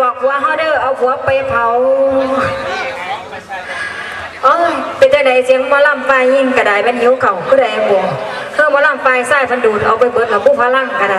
บอกผัวเฮาเด้อเอาหัวไปเผาเอ้ยเป็นจังไดเสียงมอลำไฟยิ่งกระไดเป็นหิวเข่าก็ได้บ่เฮาอมอลำไฟใส่พันดูดเอาไปเบิดแล้ผู้พลังกระได